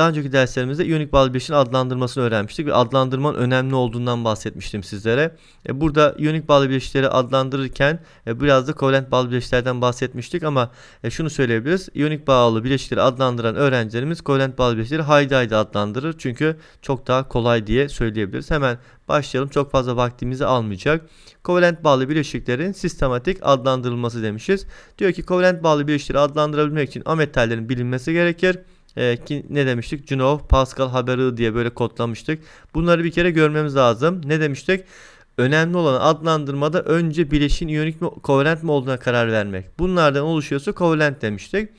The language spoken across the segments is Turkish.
daha önceki derslerimizde iyonik bağlı bileşiğin adlandırmasını öğrenmiştik ve adlandırmanın önemli olduğundan bahsetmiştim sizlere. E, burada iyonik bağlı bileşikleri adlandırırken e, biraz da kovalent bağlı bileşiklerden bahsetmiştik ama e, şunu söyleyebiliriz. İyonik bağlı bileşikleri adlandıran öğrencilerimiz kovalent bağlı bileşikleri haydi haydi adlandırır. Çünkü çok daha kolay diye söyleyebiliriz. Hemen başlayalım. Çok fazla vaktimizi almayacak. Kovalent bağlı bileşiklerin sistematik adlandırılması demişiz. Diyor ki kovalent bağlı bileşikleri adlandırabilmek için ametallerin bilinmesi gerekir. Ee, ki ne demiştik? Junov, Pascal, Haber'i diye böyle kodlamıştık. Bunları bir kere görmemiz lazım. Ne demiştik? Önemli olan adlandırmada önce bileşin iyonik mi kovalent mi olduğuna karar vermek. Bunlardan oluşuyorsa kovalent demiştik.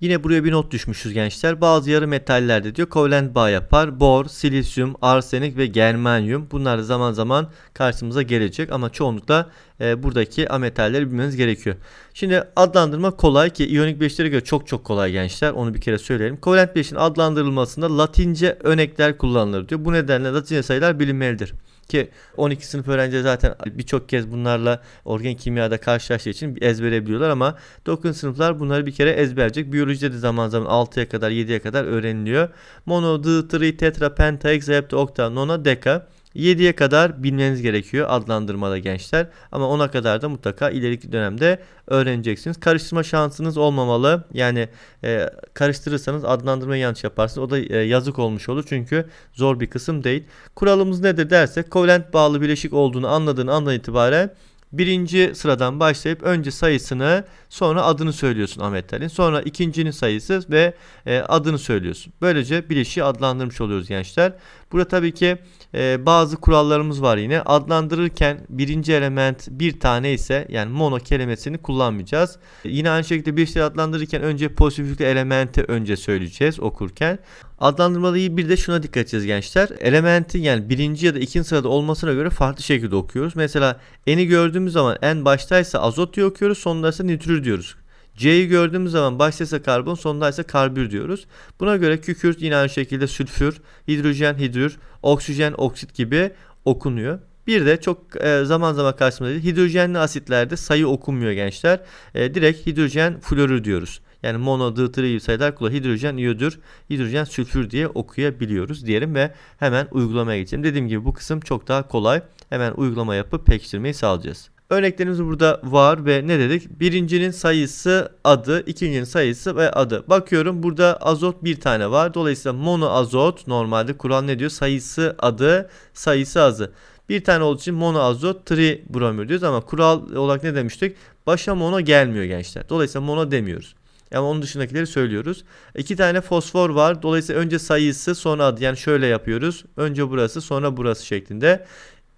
Yine buraya bir not düşmüşüz gençler. Bazı yarı metallerde diyor kovalent bağ yapar. Bor, silisyum, arsenik ve germanyum. Bunlar zaman zaman karşımıza gelecek ama çoğunlukla e, buradaki ametalleri bilmeniz gerekiyor. Şimdi adlandırma kolay ki iyonik bileşiklere göre çok çok kolay gençler. Onu bir kere söyleyelim. Kovalent bileşin adlandırılmasında latince örnekler kullanılır diyor. Bu nedenle latince sayılar bilinmelidir. Ki 12 sınıf öğrenci zaten birçok kez bunlarla organik kimyada karşılaştığı için ezbere biliyorlar ama 9 sınıflar bunları bir kere ezberleyecek. Biyolojide de zaman zaman 6'ya kadar 7'ye kadar öğreniliyor. Mono, di, tri, tetra, penta, hexa, hepta, okta, nona, deka. 7'ye kadar bilmeniz gerekiyor adlandırmada gençler. Ama 10'a kadar da mutlaka ileriki dönemde öğreneceksiniz. Karıştırma şansınız olmamalı. Yani e, karıştırırsanız adlandırmayı yanlış yaparsınız. O da e, yazık olmuş olur. Çünkü zor bir kısım değil. Kuralımız nedir dersek kovalent bağlı bileşik olduğunu anladığın andan itibaren birinci sıradan başlayıp önce sayısını sonra adını söylüyorsun ametalin. Sonra ikincinin sayısı ve e, adını söylüyorsun. Böylece bileşiği adlandırmış oluyoruz gençler. Burada tabii ki e, bazı kurallarımız var yine. Adlandırırken birinci element bir tane ise yani mono kelimesini kullanmayacağız. Yine aynı şekilde bir şey adlandırırken önce pozitif elementi önce söyleyeceğiz okurken. Adlandırmada bir de şuna dikkat edeceğiz gençler. Elementin yani birinci ya da ikinci sırada olmasına göre farklı şekilde okuyoruz. Mesela eni gördüğümüz zaman en baştaysa azot diye okuyoruz sonundaysa nitrür diyoruz. C'yi gördüğümüz zaman başta karbon sonunda ise karbür diyoruz. Buna göre kükürt yine aynı şekilde sülfür, hidrojen, hidrür, oksijen, oksit gibi okunuyor. Bir de çok e, zaman zaman karşımıza hidrojenli asitlerde sayı okunmuyor gençler. E, direkt hidrojen florür diyoruz. Yani mono, di, tri sayılar kula hidrojen iyodür, hidrojen sülfür diye okuyabiliyoruz diyelim ve hemen uygulamaya geçelim. Dediğim gibi bu kısım çok daha kolay. Hemen uygulama yapıp pekiştirmeyi sağlayacağız. Örneklerimiz burada var ve ne dedik? Birincinin sayısı adı, ikincinin sayısı ve adı. Bakıyorum burada azot bir tane var. Dolayısıyla mono azot normalde kural ne diyor? Sayısı adı, sayısı azı. Bir tane olduğu için mono azot tri bromür diyoruz ama kural olarak ne demiştik? Başa mono gelmiyor gençler. Dolayısıyla mono demiyoruz. Ama onun dışındakileri söylüyoruz. İki tane fosfor var. Dolayısıyla önce sayısı sonra adı. Yani şöyle yapıyoruz. Önce burası sonra burası şeklinde.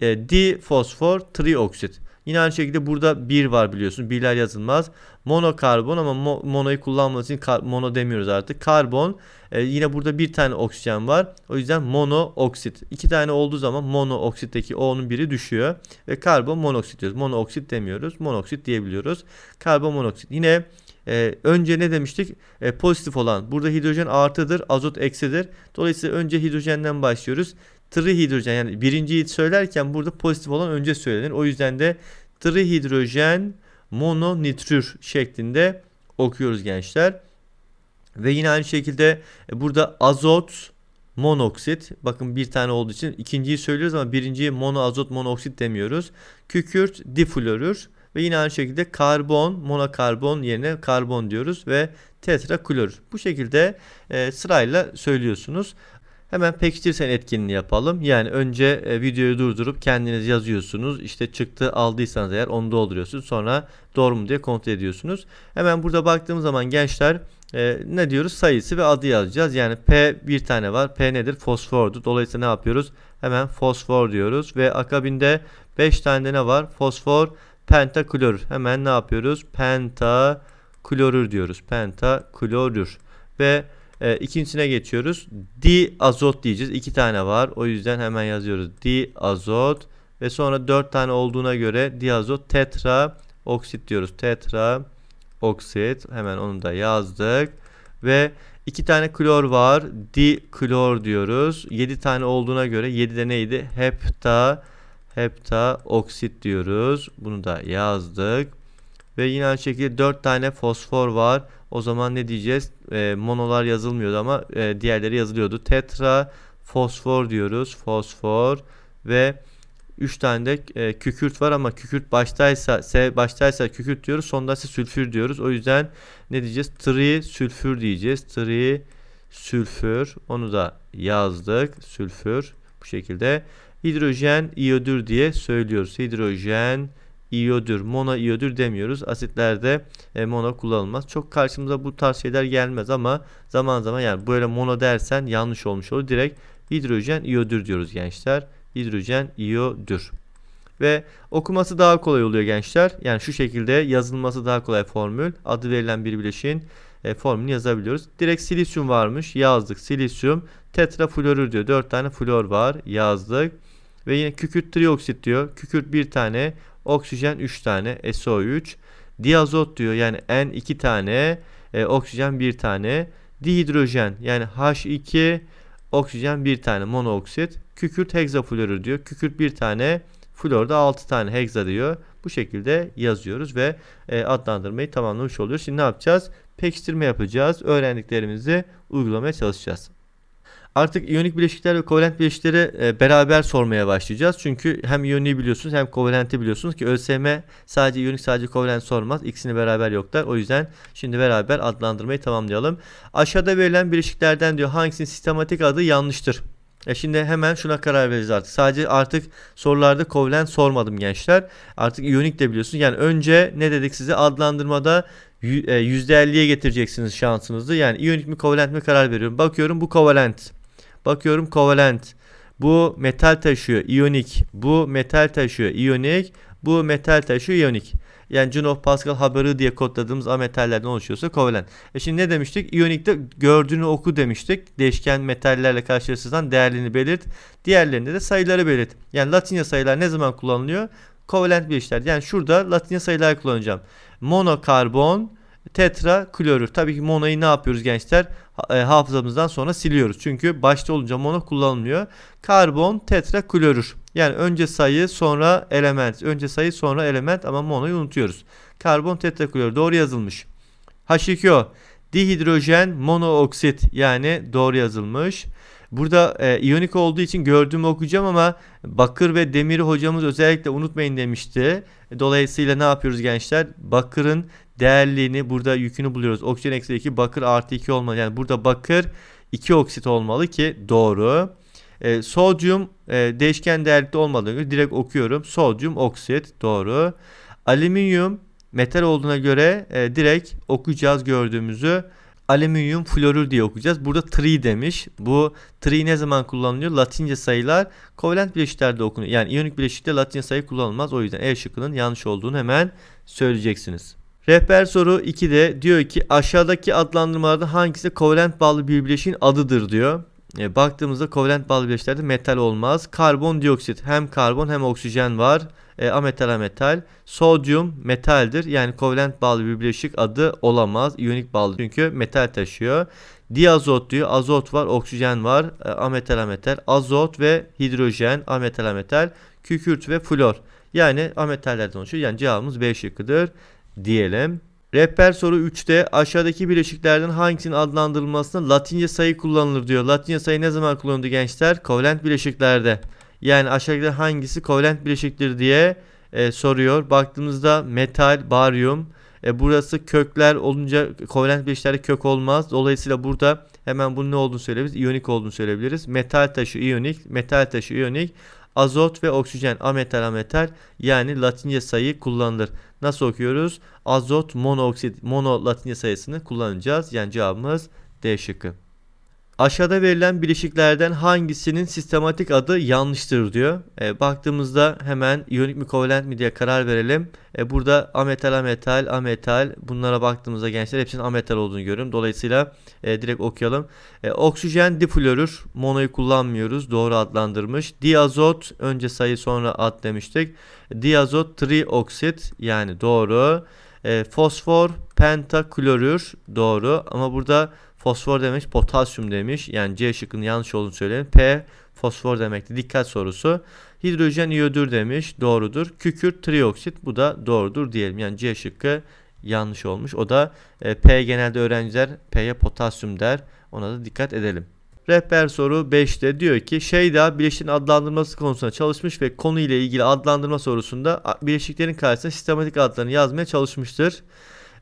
E, di fosfor trioksit. Yine aynı şekilde burada 1 var biliyorsun. Birler yazılmaz. Monokarbon ama mo monoyu kullanması için mono demiyoruz artık. Karbon. E, yine burada bir tane oksijen var. O yüzden monooksit. İki tane olduğu zaman monooksitteki O'nun biri düşüyor. Ve karbon monoksit diyoruz. Monooksit demiyoruz. Monoksit diyebiliyoruz. Karbon monoksit. Yine e, önce ne demiştik? E, pozitif olan. Burada hidrojen artıdır. Azot eksidir. Dolayısıyla önce hidrojenden başlıyoruz trihidrojen yani birinciyi söylerken burada pozitif olan önce söylenir. O yüzden de trihidrojen mononitrür şeklinde okuyoruz gençler. Ve yine aynı şekilde e, burada azot monoksit. Bakın bir tane olduğu için ikinciyi söylüyoruz ama birinciyi mono azot monoksit demiyoruz. Kükürt diflorür ve yine aynı şekilde karbon monokarbon yerine karbon diyoruz ve tetraklorür. Bu şekilde e, sırayla söylüyorsunuz. Hemen pekiştirsen etkinliği yapalım. Yani önce e, videoyu durdurup kendiniz yazıyorsunuz. İşte çıktı aldıysanız eğer onu dolduruyorsunuz. Sonra doğru mu diye kontrol ediyorsunuz. Hemen burada baktığımız zaman gençler e, ne diyoruz? Sayısı ve adı yazacağız. Yani P bir tane var. P nedir? Fosfordur. Dolayısıyla ne yapıyoruz? Hemen fosfor diyoruz. Ve akabinde 5 tane de ne var? Fosfor pentaklorür. Hemen ne yapıyoruz? Pentaklorür diyoruz. Pentaklorür. Ve e, ikincisine geçiyoruz. Di azot diyeceğiz. İki tane var. O yüzden hemen yazıyoruz. Di azot ve sonra dört tane olduğuna göre diazot tetra oksit diyoruz. Tetra oksit. Hemen onu da yazdık. Ve iki tane klor var. Di klor diyoruz. Yedi tane olduğuna göre yedi de neydi? Hepta hepta oksit diyoruz. Bunu da yazdık. Ve yine aynı şekilde 4 tane fosfor var. O zaman ne diyeceğiz? E, monolar yazılmıyordu ama e, diğerleri yazılıyordu. Tetra fosfor diyoruz. Fosfor ve 3 tane de e, kükürt var ama kükürt baştaysa S baştaysa kükürt diyoruz. Sonda ise sülfür diyoruz. O yüzden ne diyeceğiz? Tri sülfür diyeceğiz. Tri sülfür. Onu da yazdık. Sülfür bu şekilde. Hidrojen iyodür diye söylüyoruz. Hidrojen iyodür, mono iyodür demiyoruz. Asitlerde e, mono kullanılmaz. Çok karşımıza bu tarz şeyler gelmez ama zaman zaman yani böyle mono dersen yanlış olmuş olur. Direkt hidrojen iyodür diyoruz gençler. Hidrojen iyodür. Ve okuması daha kolay oluyor gençler. Yani şu şekilde yazılması daha kolay formül. Adı verilen bir bileşiğin e, formülünü yazabiliyoruz. Direkt silisyum varmış. Yazdık. Silisyum tetrafluorür diyor. 4 tane flor var. Yazdık. Ve yine kükürt trioksit diyor. Kükürt bir tane. Oksijen 3 tane. SO3. Diazot diyor. Yani N 2 tane. E, oksijen 1 tane. Dihidrojen yani H2 oksijen 1 tane monooksit. Kükürt hexafluorür diyor. Kükürt bir tane. Florda 6 tane hexa diyor. Bu şekilde yazıyoruz ve e, adlandırmayı tamamlamış oluyoruz. Şimdi ne yapacağız? Pekiştirme yapacağız. Öğrendiklerimizi uygulamaya çalışacağız. Artık iyonik bileşikler ve kovalent bileşikleri e, beraber sormaya başlayacağız. Çünkü hem iyoniği biliyorsunuz hem kovalenti biliyorsunuz ki ÖSYM sadece iyonik sadece kovalent sormaz. İkisini beraber yoklar. O yüzden şimdi beraber adlandırmayı tamamlayalım. Aşağıda verilen bileşiklerden diyor hangisinin sistematik adı yanlıştır? E şimdi hemen şuna karar vereceğiz artık. Sadece artık sorularda kovalent sormadım gençler. Artık iyonik de biliyorsunuz. Yani önce ne dedik size adlandırmada %50'ye e, getireceksiniz şansınızı. Yani iyonik mi kovalent mi karar veriyorum. Bakıyorum bu kovalent. Bakıyorum kovalent. Bu metal taşıyor iyonik. Bu metal taşıyor iyonik. Bu metal taşıyor iyonik. Yani Junov Pascal haberi diye kodladığımız ametallerden oluşuyorsa kovalent. E şimdi ne demiştik? İyonikte gördüğünü oku demiştik. Değişken metallerle karşılaştırırsan değerlerini belirt. Diğerlerinde de sayıları belirt. Yani Latince sayılar ne zaman kullanılıyor? Kovalent bileşikler. Yani şurada Latince sayılar kullanacağım. Monokarbon, tetra klorür. Tabii ki monoyu ne yapıyoruz gençler? E, hafızamızdan sonra siliyoruz. Çünkü başta olunca mono kullanılmıyor. Karbon, tetra klorür. Yani önce sayı sonra element. Önce sayı sonra element ama monoyu unutuyoruz. Karbon tetraklor doğru yazılmış. H2O dihidrojen monooksit yani doğru yazılmış. Burada e, iyonik olduğu için gördüğümü okuyacağım ama bakır ve demiri hocamız özellikle unutmayın demişti. Dolayısıyla ne yapıyoruz gençler? Bakırın değerliğini burada yükünü buluyoruz. Oksijen eksi 2 bakır artı 2 olmalı. Yani burada bakır 2 oksit olmalı ki doğru. E, sodyum e, değişken değerlikte olmadığına göre direkt okuyorum. Sodyum oksit doğru. Alüminyum metal olduğuna göre e, direkt okuyacağız gördüğümüzü. Alüminyum florür diye okuyacağız. Burada tri demiş. Bu tri ne zaman kullanılıyor? Latince sayılar kovalent bileşiklerde okunuyor. Yani iyonik bileşikte Latince sayı kullanılmaz. O yüzden E şıkkının yanlış olduğunu hemen söyleyeceksiniz. Rehber soru 2'de diyor ki aşağıdaki adlandırmalarda hangisi kovalent bağlı bir bileşiğin adıdır diyor. E, baktığımızda kovalent bağlı bileşiklerde metal olmaz. Karbondioksit hem karbon hem oksijen var. E, ametal ametal. Sodyum metaldir. Yani kovalent bağlı bir bileşik adı olamaz. İyonik bağlı çünkü metal taşıyor. Diazot diyor. Azot var, oksijen var. E, ametal ametal. Azot ve hidrojen ametal ametal. Kükürt ve flor. Yani ametallerden oluşuyor. Yani cevabımız B şıkkıdır diyelim. Rehber soru 3'te aşağıdaki bileşiklerden hangisinin adlandırılmasında Latince sayı kullanılır diyor. Latince sayı ne zaman kullanıldı gençler? Kovalent bileşiklerde. Yani aşağıdaki hangisi kovalent bileşiktir diye e, soruyor. Baktığımızda metal, baryum. E, burası kökler olunca kovalent bileşiklerde kök olmaz. Dolayısıyla burada hemen bunun ne olduğunu söyleyebiliriz. İyonik olduğunu söyleyebiliriz. Metal taşı iyonik, metal taşı iyonik azot ve oksijen ametal ametal yani latince sayı kullanılır. Nasıl okuyoruz? Azot monooksit mono latince sayısını kullanacağız. Yani cevabımız D şıkkı. Aşağıda verilen bileşiklerden hangisinin sistematik adı yanlıştır diyor. E, baktığımızda hemen iyonik mi kovalent mi diye karar verelim. E, burada ametal ametal ametal bunlara baktığımızda gençler hepsinin ametal olduğunu görüyorum. Dolayısıyla e, direkt okuyalım. E, oksijen diflorür monoyu kullanmıyoruz. Doğru adlandırmış. Diazot önce sayı sonra ad demiştik. Diazot trioksit yani doğru. E, fosfor pentaklorür doğru ama burada Fosfor demiş, potasyum demiş. Yani C şıkkının yanlış olduğunu söyleyelim. P fosfor demekti. Dikkat sorusu. Hidrojen iyodür demiş. Doğrudur. Kükürt trioksit bu da doğrudur diyelim. Yani C şıkkı yanlış olmuş. O da e, P genelde öğrenciler P'ye potasyum der. Ona da dikkat edelim. Rehber soru 5'te diyor ki Şeyda bileşiğin adlandırması konusunda çalışmış ve konu ile ilgili adlandırma sorusunda bileşiklerin karşısına sistematik adlarını yazmaya çalışmıştır.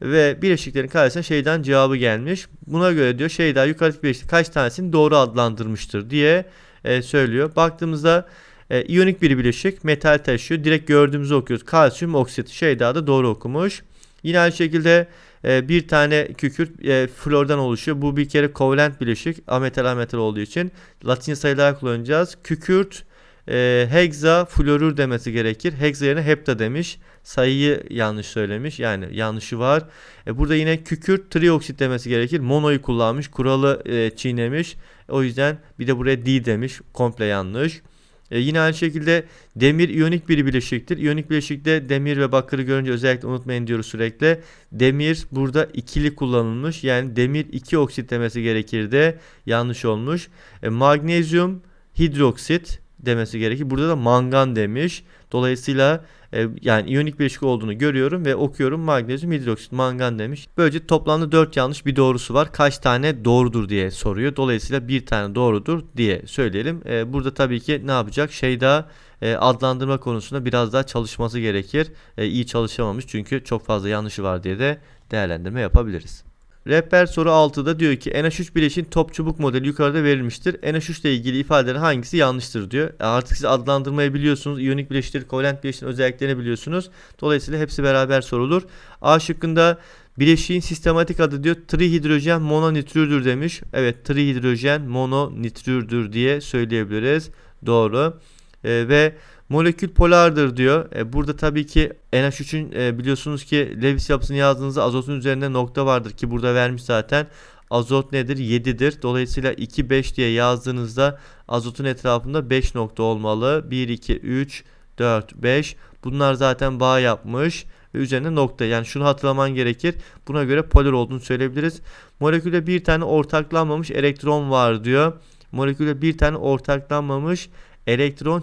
Ve bileşiklerin karşısına şeyden cevabı gelmiş. Buna göre diyor Şeyda yukarıdaki bileşik kaç tanesini doğru adlandırmıştır diye e, söylüyor. Baktığımızda e, iyonik bir bileşik metal taşıyor. Direkt gördüğümüzü okuyoruz. Kalsiyum oksit Şeyda da doğru okumuş. Yine aynı şekilde e, bir tane kükürt e, flordan oluşuyor. Bu bir kere kovalent bileşik. Ametal ametal olduğu için Latin sayılar kullanacağız. Kükürt e, hexa florür demesi gerekir. Hexa yerine hepta demiş. Sayıyı yanlış söylemiş. Yani yanlışı var. E, burada yine kükürt trioksit demesi gerekir. Monoyu kullanmış. Kuralı e, çiğnemiş. O yüzden bir de buraya D demiş. Komple yanlış. E, yine aynı şekilde demir iyonik bir bileşiktir. İyonik bileşikte demir ve bakırı görünce özellikle unutmayın diyoruz sürekli. Demir burada ikili kullanılmış. Yani demir 2 oksit demesi gerekirdi. Yanlış olmuş. E, magnezyum hidroksit demesi gerekir. Burada da mangan demiş. Dolayısıyla e, yani iyonik bileşik olduğunu görüyorum ve okuyorum magnezyum hidroksit mangan demiş. Böylece toplamda 4 yanlış bir doğrusu var. Kaç tane doğrudur diye soruyor. Dolayısıyla bir tane doğrudur diye söyleyelim. E, burada tabii ki ne yapacak? Şey daha e, adlandırma konusunda biraz daha çalışması gerekir. E, iyi çalışamamış çünkü çok fazla yanlışı var diye de değerlendirme yapabiliriz. Rehber soru 6'da diyor ki NH3 bileşiğin top çubuk modeli yukarıda verilmiştir. NH3 ile ilgili ifadelerin hangisi yanlıştır diyor. E, Artık siz adlandırmayı biliyorsunuz. İyonik bileşikleri, kovalent bileşiğin özelliklerini biliyorsunuz. Dolayısıyla hepsi beraber sorulur. A şıkkında bileşiğin sistematik adı diyor trihidrojen mononitrürdür demiş. Evet trihidrojen mononitrürdür diye söyleyebiliriz. Doğru. E, ve molekül polardır diyor. E, burada tabii ki NH3'ün e, biliyorsunuz ki Lewis yapısını yazdığınızda azotun üzerinde nokta vardır ki burada vermiş zaten. Azot nedir? 7'dir. Dolayısıyla 2 5 diye yazdığınızda azotun etrafında 5 nokta olmalı. 1 2 3 4 5. Bunlar zaten bağ yapmış ve üzerine nokta. Yani şunu hatırlaman gerekir. Buna göre polar olduğunu söyleyebiliriz. Molekülde bir tane ortaklanmamış elektron var diyor. Molekülde bir tane ortaklanmamış elektron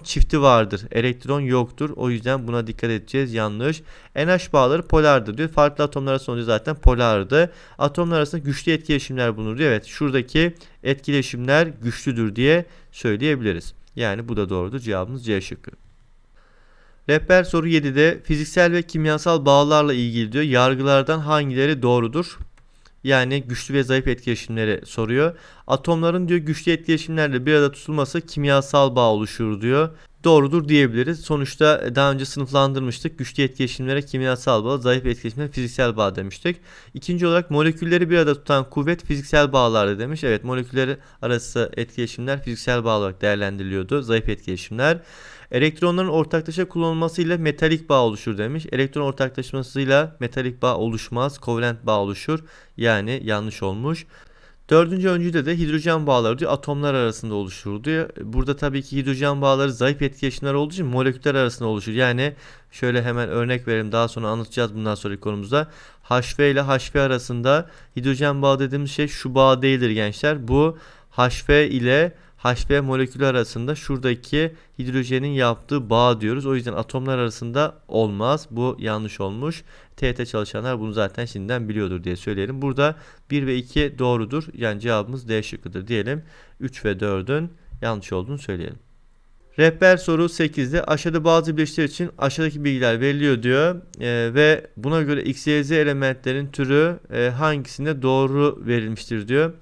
çifti vardır. Elektron yoktur. O yüzden buna dikkat edeceğiz. Yanlış. NH bağları polardır diyor. Farklı atomlara sonucu zaten polardı. Atomlar arasında güçlü etkileşimler bulunur diyor. Evet şuradaki etkileşimler güçlüdür diye söyleyebiliriz. Yani bu da doğrudur. Cevabımız C şıkkı. Rehber soru 7'de fiziksel ve kimyasal bağlarla ilgili diyor. Yargılardan hangileri doğrudur? Yani güçlü ve zayıf etkileşimleri soruyor. Atomların diyor güçlü etkileşimlerle bir arada tutulması kimyasal bağ oluşur diyor. Doğrudur diyebiliriz. Sonuçta daha önce sınıflandırmıştık. Güçlü etkileşimlere kimyasal bağ, zayıf etkileşimlere fiziksel bağ demiştik. İkinci olarak molekülleri bir arada tutan kuvvet fiziksel bağlardı demiş. Evet molekülleri arası etkileşimler fiziksel bağ olarak değerlendiriliyordu. Zayıf etkileşimler. Elektronların ortaklaşa kullanılmasıyla metalik bağ oluşur demiş. Elektron ortaklaşmasıyla metalik bağ oluşmaz. Kovalent bağ oluşur. Yani yanlış olmuş. Dördüncü öncüde de hidrojen bağları diyor atomlar arasında oluşur diyor. Burada tabii ki hidrojen bağları zayıf etkileşimler olduğu için moleküller arasında oluşur. Yani şöyle hemen örnek verelim daha sonra anlatacağız bundan sonraki konumuzda. HV ile HV arasında hidrojen bağı dediğimiz şey şu bağ değildir gençler. Bu HV ile HV molekülü arasında şuradaki hidrojenin yaptığı bağ diyoruz. O yüzden atomlar arasında olmaz. Bu yanlış olmuş. TET çalışanlar bunu zaten şimdiden biliyordur diye söyleyelim. Burada 1 ve 2 doğrudur. Yani cevabımız D şıkkıdır diyelim. 3 ve 4'ün yanlış olduğunu söyleyelim. Rehber soru 8'de aşağıda bazı bileşikler için aşağıdaki bilgiler veriliyor diyor. Ee, ve buna göre X, Y, Z elementlerin türü e, hangisinde doğru verilmiştir diyor.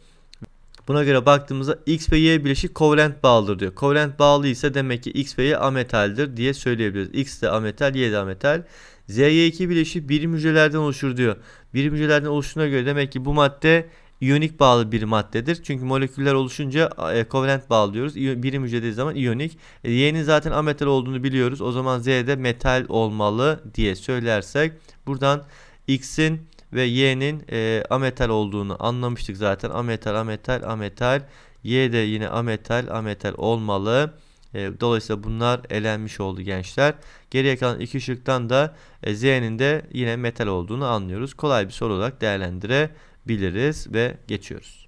Buna göre baktığımızda X ve Y bileşik kovalent bağlıdır diyor. Kovalent bağlı ise demek ki X ve Y ametaldir diye söyleyebiliriz. X de ametal, Y de ametal. ZY2 bileşik birim hücrelerden oluşur diyor. Birim hücrelerden oluştuğuna göre demek ki bu madde iyonik bağlı bir maddedir. Çünkü moleküller oluşunca e, kovalent bağlıyoruz. İyo- Birim hücre dediği zaman iyonik. E, Y'nin zaten ametal olduğunu biliyoruz. O zaman Z de metal olmalı diye söylersek buradan X'in ve Y'nin e, ametal olduğunu anlamıştık zaten. Ametal, ametal, ametal. Y de yine ametal, ametal olmalı. E, dolayısıyla bunlar elenmiş oldu gençler. Geriye kalan iki şıktan da e, Z'nin de yine metal olduğunu anlıyoruz. Kolay bir soru olarak değerlendirebiliriz ve geçiyoruz.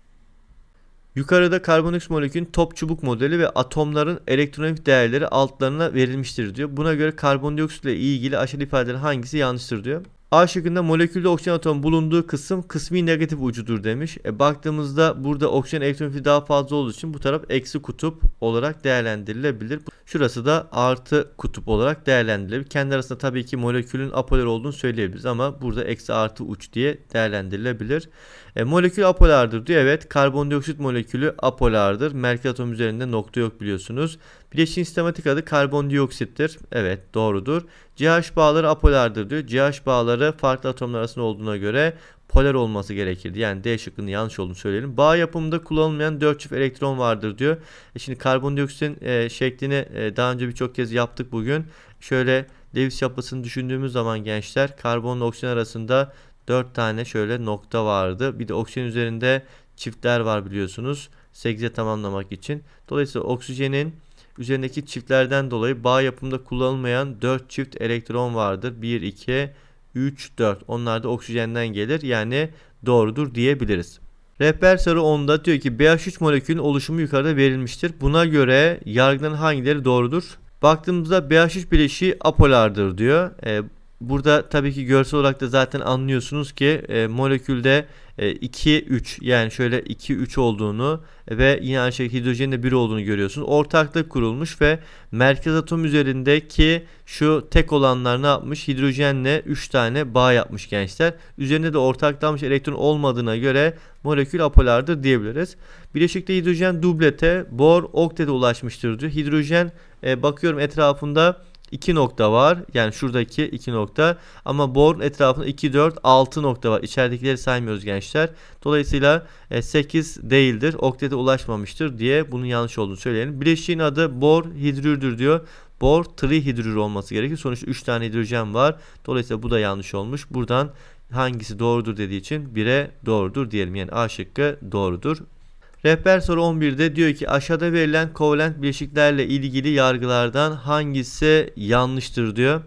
Yukarıda karbondioksit molekülün top çubuk modeli ve atomların elektronik değerleri altlarına verilmiştir diyor. Buna göre karbondioksit ile ilgili aşağıda ifadelerin hangisi yanlıştır diyor. A şıkkında molekülde oksijen atomu bulunduğu kısım kısmi negatif ucudur demiş. E, baktığımızda burada oksijen elektronifili daha fazla olduğu için bu taraf eksi kutup olarak değerlendirilebilir. Şurası da artı kutup olarak değerlendirilebilir. Kendi arasında tabii ki molekülün apolar olduğunu söyleyebiliriz ama burada eksi artı uç diye değerlendirilebilir. E, molekül apolardır diyor. Evet karbondioksit molekülü apolardır. Merkez atom üzerinde nokta yok biliyorsunuz. Bileşiğin sistematik adı karbondioksittir. Evet doğrudur. CH bağları apolardır diyor. CH bağları farklı atomlar arasında olduğuna göre polar olması gerekirdi. Yani D şıkkının yanlış olduğunu söyleyelim. Bağ yapımında kullanılmayan 4 çift elektron vardır diyor. E şimdi karbondioksitin e, şeklini e, daha önce birçok kez yaptık bugün. Şöyle Lewis yapısını düşündüğümüz zaman gençler karbonla oksijen arasında 4 tane şöyle nokta vardı. Bir de oksijen üzerinde çiftler var biliyorsunuz. 8'e tamamlamak için. Dolayısıyla oksijenin üzerindeki çiftlerden dolayı bağ yapımında kullanılmayan 4 çift elektron vardır. 1, 2, 3, 4. Onlar da oksijenden gelir. Yani doğrudur diyebiliriz. Rehber soru 10'da diyor ki BH3 molekülün oluşumu yukarıda verilmiştir. Buna göre yargıların hangileri doğrudur? Baktığımızda BH3 bileşiği apolardır diyor. Ee, Burada tabii ki görsel olarak da zaten anlıyorsunuz ki e, molekülde e, 2-3 yani şöyle 2-3 olduğunu ve yine aynı şekilde hidrojenin de 1 olduğunu görüyorsunuz. Ortaklık kurulmuş ve merkez atom üzerindeki şu tek olanlar ne yapmış? Hidrojenle 3 tane bağ yapmış gençler. Üzerinde de ortaklanmış elektron olmadığına göre molekül apolardır diyebiliriz. Bileşikte hidrojen dublete, bor oktete ulaşmıştır diyor. Hidrojen e, bakıyorum etrafında 2 nokta var. Yani şuradaki 2 nokta. Ama borun etrafında 2, 4, 6 nokta var. İçeridekileri saymıyoruz gençler. Dolayısıyla 8 e, değildir. Oktete ulaşmamıştır diye bunun yanlış olduğunu söyleyelim. Bileşiğin adı bor hidrürdür diyor. Bor trihidrür olması gerekir. Sonuçta 3 tane hidrojen var. Dolayısıyla bu da yanlış olmuş. Buradan hangisi doğrudur dediği için 1'e doğrudur diyelim. Yani A şıkkı doğrudur. Rehber soru 11'de diyor ki aşağıda verilen kovalent bileşiklerle ilgili yargılardan hangisi yanlıştır diyor.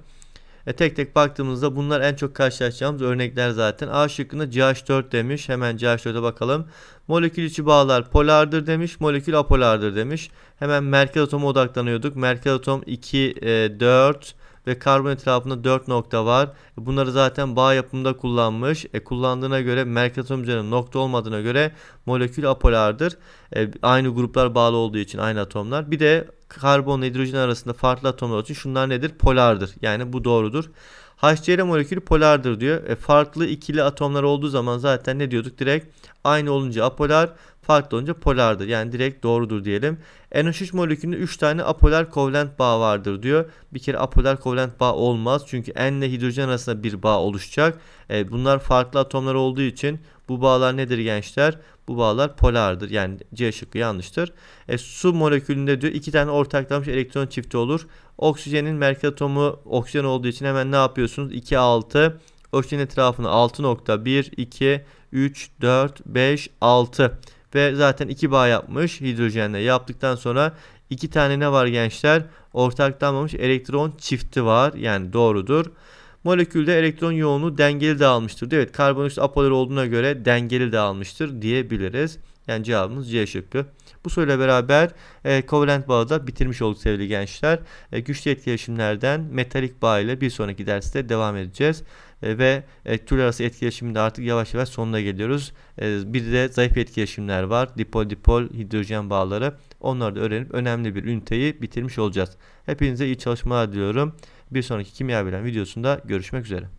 E, tek tek baktığımızda bunlar en çok karşılaşacağımız örnekler zaten. A şıkkında CH4 demiş. Hemen CH4'e bakalım. Molekül içi bağlar polardır demiş. Molekül apolardır demiş. Hemen merkez atoma odaklanıyorduk. Merkez atom 2, e, 4, ve karbon etrafında 4 nokta var. Bunları zaten bağ yapımında kullanmış. E, kullandığına göre merkez atom üzerinde nokta olmadığına göre molekül apolardır. E, aynı gruplar bağlı olduğu için aynı atomlar. Bir de karbon hidrojen arasında farklı atomlar için şunlar nedir? Polardır. Yani bu doğrudur. HCl molekülü polardır diyor. E, farklı ikili atomlar olduğu zaman zaten ne diyorduk? Direkt aynı olunca apolar, farklı olunca polardır. Yani direkt doğrudur diyelim. NH3 molekülünde 3 tane apolar kovalent bağ vardır diyor. Bir kere apolar kovalent bağ olmaz. Çünkü N ile hidrojen arasında bir bağ oluşacak. E, bunlar farklı atomlar olduğu için bu bağlar nedir gençler? Bu bağlar polardır. Yani C şıkkı yanlıştır. E, su molekülünde diyor iki tane ortaklanmış elektron çifti olur. Oksijenin merkez atomu oksijen olduğu için hemen ne yapıyorsunuz? 2 6 oksijen etrafına 6.1 2 3 4 5 6 ve zaten iki bağ yapmış hidrojenle yaptıktan sonra iki tane ne var gençler? Ortaklanmamış elektron çifti var. Yani doğrudur. Molekülde elektron yoğunluğu dengeli dağılmıştır. Evet karbondioksit apolar olduğuna göre dengeli dağılmıştır diyebiliriz. Yani cevabımız C şıkkı. Bu soruyla beraber e, kovalent bağı da bitirmiş olduk sevgili gençler. E, güçlü etkileşimlerden metalik bağ ile bir sonraki derste devam edeceğiz. E, ve e, tür arası etkileşimde artık yavaş yavaş sonuna geliyoruz. E, bir de zayıf etkileşimler var. Dipol dipol hidrojen bağları. Onları da öğrenip önemli bir üniteyi bitirmiş olacağız. Hepinize iyi çalışmalar diliyorum. Bir sonraki kimya bilen videosunda görüşmek üzere.